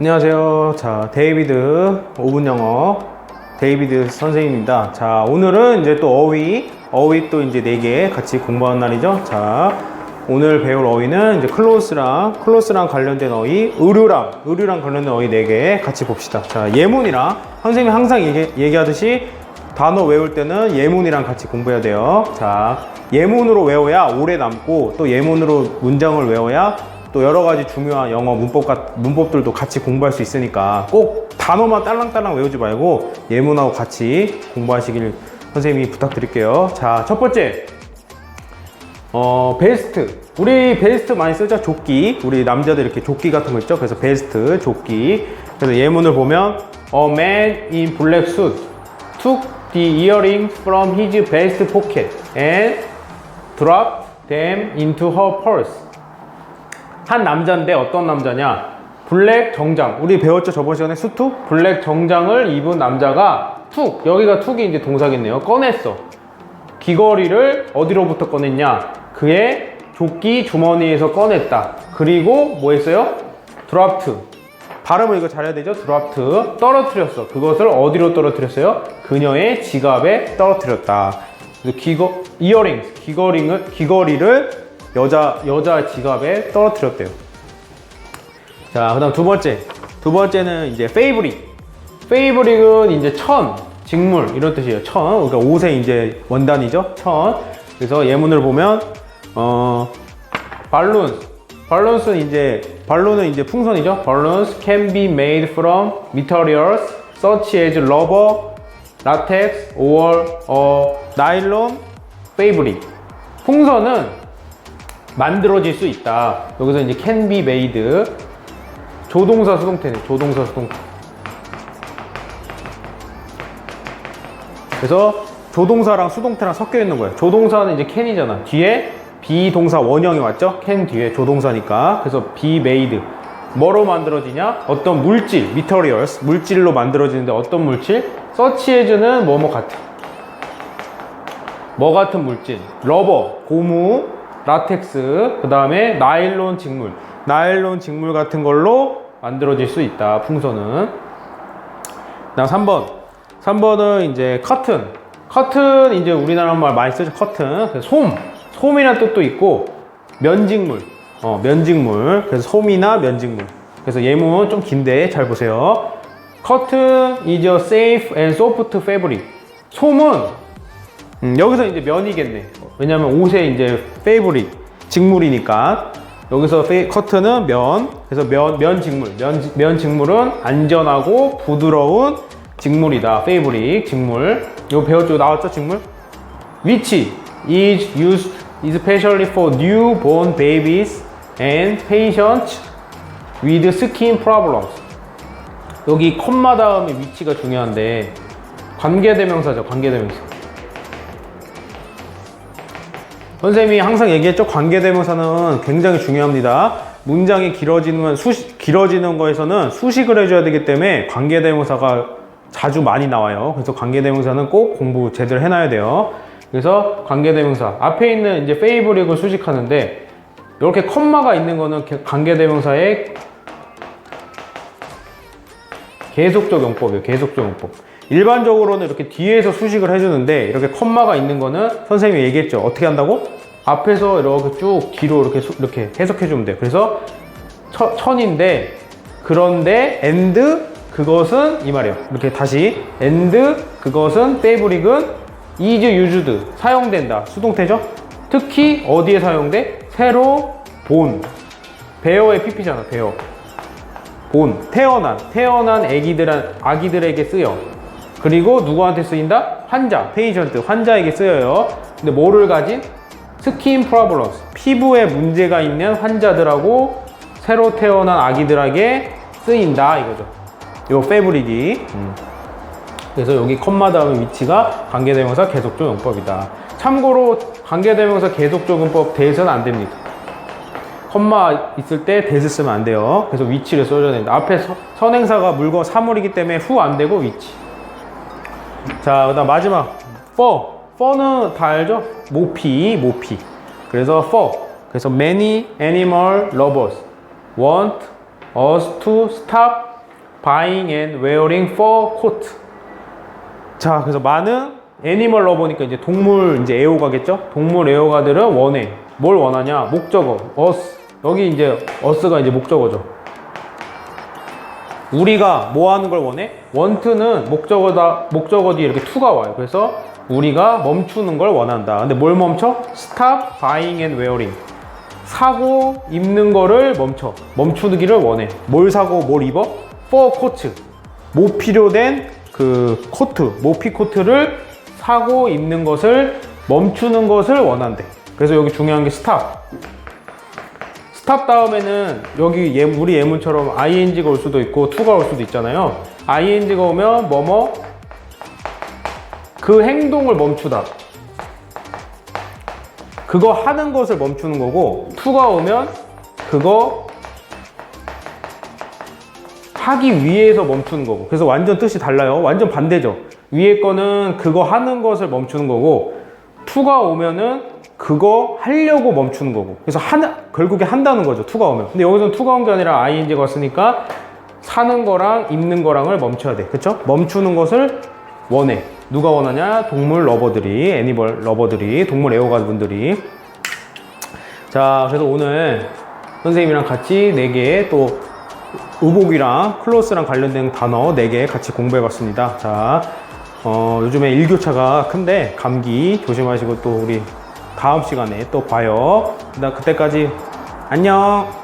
안녕하세요. 자, 데이비드 5분 영어 데이비드 선생님입니다. 자, 오늘은 이제 또 어휘, 어휘 또 이제 4개 같이 공부하는 날이죠. 자, 오늘 배울 어휘는 이제 클로스랑, 클로스랑 관련된 어휘, 의류랑, 의류랑 관련된 어휘 4개 같이 봅시다. 자, 예문이랑, 선생님이 항상 얘기, 얘기하듯이 단어 외울 때는 예문이랑 같이 공부해야 돼요. 자, 예문으로 외워야 오래 남고 또 예문으로 문장을 외워야 또 여러 가지 중요한 영어 문법 같- 문법들도 같이 공부할 수 있으니까 꼭 단어만 딸랑딸랑 외우지 말고 예문하고 같이 공부하시길 선생님이 부탁드릴게요. 자, 첫 번째. 어, 베스트. 우리 베스트 많이 쓰죠? 조끼. 우리 남자들 이렇게 조끼 같은 거 있죠? 그래서 베스트, 조끼. 그래서 예문을 보면 A man in black suit took the earrings from his vest pocket and dropped them into her purse. 한 남자인데 어떤 남자냐? 블랙 정장. 우리 배웠죠 저번 시간에 수트? 블랙 정장을 입은 남자가 툭 여기가 툭이 이제 동사겠네요. 꺼냈어. 귀걸이를 어디로부터 꺼냈냐? 그의 조끼 주머니에서 꺼냈다. 그리고 뭐 했어요? 드랍트. 발음을 이거 잘해야 되죠? 드랍트. 떨어뜨렸어. 그것을 어디로 떨어뜨렸어요? 그녀의 지갑에 떨어뜨렸다. 귀거, 이어링, 귀걸이를, 귀걸이를 여자, 여자 지갑에 떨어뜨렸대요. 자, 그 다음 두 번째. 두 번째는 이제 페이브릭. 페이브릭은 이제 천, 직물, 이런 뜻이에요. 천. 그러니까 옷의 이제 원단이죠. 천. 그래서 예문을 보면, 어, 발룬. 발룬스는 이제, 발룬은 이제 풍선이죠. Balloons can be made from materials such as rubber, latex, or 어, nylon, fabric. 풍선은 만들어질 수 있다. 여기서 이제 can be made. 조동사 수동태네. 조동사 수동태. 그래서 조동사랑 수동태랑 섞여 있는 거예요. 조동사는 이제 can이잖아. 뒤에 비동사 원형이 왔죠? can 뒤에 조동사니까. 그래서 be made. 뭐로 만들어지냐? 어떤 물질, materials, 물질로 만들어지는데 어떤 물질? as는 뭐뭐 같은. 뭐 같은 물질? 러버, 고무, 라텍스, 그 다음에 나일론 직물. 나일론 직물 같은 걸로 만들어질 수 있다, 풍선은. 그 다음 3번. 3번은 이제 커튼. 커튼, 이제 우리나라 말 많이 쓰죠, 커튼. 솜. 솜이라는 뜻도 있고, 면직물. 어, 면직물. 그래서 솜이나 면직물. 그래서 예문 좀 긴데 잘 보세요. Cotton is a safe and soft fabric. 솜은 음, 여기서 이제 면이겠네. 왜냐면 옷에 이제 페이브릭 직물이니까 여기서 페이, 커트는 면. 그래서 면, 면 직물. 면, 면 직물은 안전하고 부드러운 직물이다. 페이브릭 직물. 이거 배웠죠? 나왔죠? 직물? Which is used especially for newborn babies and patients with skin problems. 여기 콤마 다음에 위치가 중요한데 관계대명사죠. 관계대명사. 선생님이 항상 얘기했죠. 관계대명사는 굉장히 중요합니다. 문장이 길어지는 수식, 길어지는 거에서는 수식을 해줘야 되기 때문에 관계대명사가 자주 많이 나와요. 그래서 관계대명사는 꼭 공부 제대로 해놔야 돼요. 그래서 관계대명사 앞에 있는 이제 페이브릭을 수식하는데 이렇게 컴마가 있는 거는 관계대명사의 계속적 용법이에요. 계속적 용법. 일반적으로는 이렇게 뒤에서 수식을 해주는데 이렇게 컴마가 있는 거는 선생님이 얘기했죠. 어떻게 한다고? 앞에서 이렇게 쭉 뒤로 이렇게 수- 이렇게 해석해 주면 돼요. 그래서 처- 천인데 그런데 and 그것은 이 말이에요. 이렇게 다시 and 그것은 페이브릭은 is used 사용된다. 수동태죠. 특히 어디에 사용돼? 새로 본 베어의 PP잖아. 베어. 본 태어난 태어난 아기들 아기들에게 쓰여 그리고 누구한테 쓰인다 환자 페이션트 환자에게 쓰여요 근데 뭐를 가진 스킨 프로블럼스 피부에 문제가 있는 환자들하고 새로 태어난 아기들에게 쓰인다 이거죠 요 패브릭이 음. 그래서 여기 컴마 다음에 위치가 관계대명사 계속적 용법이다 참고로 관계대명사 계속적 용법 대해서는 안 됩니다 컴마 있을 때 대스 쓰면 안 돼요. 그래서 위치를 써줘야 된다. 앞에 서- 선행사가 물건 사물이기 때문에 후 안 되고 위치. 자, 그 다음 마지막. for. for는 다 알죠? 모피, 모피. 그래서 for. 그래서 many animal lovers want us to stop buying and wearing fur coat. 자, 그래서 많은 애니멀 러버니까 이제 동물 이제 애호가겠죠? 동물 애호가들은 원해. 뭘 원하냐? 목적어. us. 여기 이제 us가 이제 목적어죠. 우리가 뭐 하는 걸 원해? want는 목적어다, 목적어 뒤에 이렇게 to가 와요. 그래서 우리가 멈추는 걸 원한다. 근데 뭘 멈춰? stop buying and wearing. 사고 입는 거를 멈춰. 멈추기를 원해. 뭘 사고 뭘 입어? for coat. 모 필요된 그 코트, 모피 코트를 사고 입는 것을 멈추는 것을 원한대. 그래서 여기 중요한 게 스탑. 스탑 다음에는 여기 예, 우리 예문처럼 ing가 올 수도 있고 to가 올 수도 있잖아요. ing가 오면 뭐뭐 그 행동을 멈추다. 그거 하는 것을 멈추는 거고 to가 오면 그거 하기 위해서 멈추는 거고 그래서 완전 뜻이 달라요 완전 반대죠 위에 거는 그거 하는 것을 멈추는 거고 투가 오면은 그거 하려고 멈추는 거고. 그래서 하는 결국에 한다는 거죠 투가 오면. 근데 여기서는 투가 온 게 아니라 ing가 왔으니까 사는 거랑 입는 거랑을 멈춰야 돼. 그쵸? 멈추는 것을 원해. 누가 원하냐? 동물 러버들이 애니멀 러버들이 동물 애호가 분들이. 자 그래서 오늘 선생님이랑 같이 4개 또 의복이랑 클로스랑 관련된 단어 4개 같이 공부해 봤습니다. 자, 어, 요즘에 일교차가 큰데 감기 조심하시고 또 우리 다음 시간에 또 봐요. 나 그때까지 안녕!